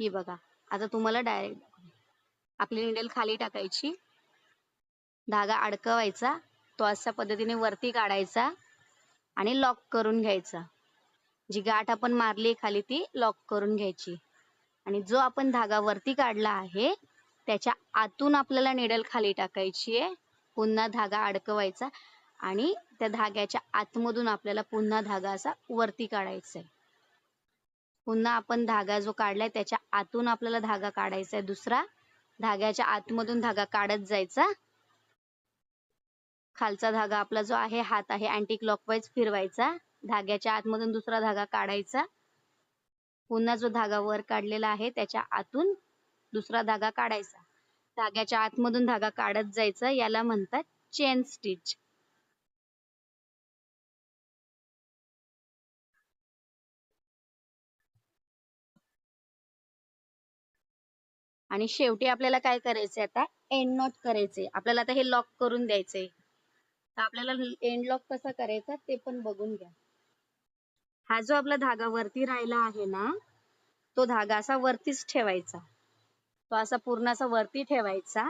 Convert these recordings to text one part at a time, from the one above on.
ही बघा आता तुम्हाला डायरेक्ट आपली निडल खाली टाकायची. धागा अडकवायचा. तो अशा पद्धतीने वरती काढायचा आणि लॉक करून घ्यायचा. जी गाठ आपण मारली खाली ती लॉक करून घ्यायची. आणि जो आपण धागा वरती काढला आहे त्याच्या आतून आपल्याला निडल खाली टाकायची आहे. पुन्हा धागा अडकवायचा आणि त्या धाग्याच्या आतमधून आपल्याला पुन्हा धागा असा वरती काढायचा आहे. पुन्हा आपण धागा जो काढलाय त्याच्या आतून आपल्याला धागा काढायचा आहे दुसरा धाग्याच्या आतमधून धागा काढत जायचा. खालचा धागा आपला जो आहे हात आहे अँटी क्लॉकवाईज फिरवायचा. धाग्याच्या आतमधून दुसरा धागा काढायचा. पुन्हा जो धागा वर काढलेला आहे त्याच्या आतून दुसरा धागा काढायचा. धाग्याच्या आतमधून धागा काढत जायचा याला म्हणतात चेन स्टिच आणि शेवटी आपल्याला काय करायचंय आता? एंड नॉट करायचंय. आपल्याला आता हे लॉक करून द्यायचंय. तर आपल्याला एंड लॉक कसा करायचा ते पण बघून घ्या. हा जो आपला धागा वरती राहिला आहे ना तो धागा असा वरतीच ठेवायचा. तो असा पूर्ण असा वरती ठेवायचा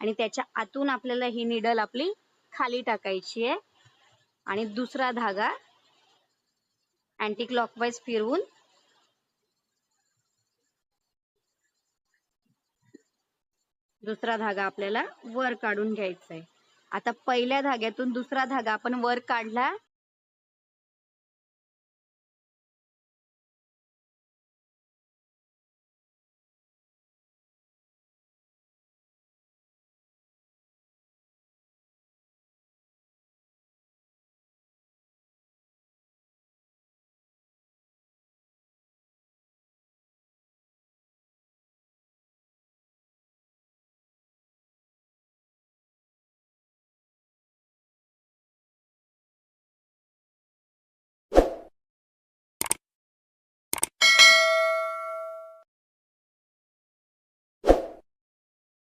आणि त्याच्या आतून आपल्याला ही निडल आपली खाली टाकायची आहे. आणि दुसरा धागा अँटी क्लॉकवाईज फिरवून दुसरा धागा आपल्याला वर काढून घ्यायचा आहे आता पहिल्या धाग्यातून दुसरा धागा आपण वर काढला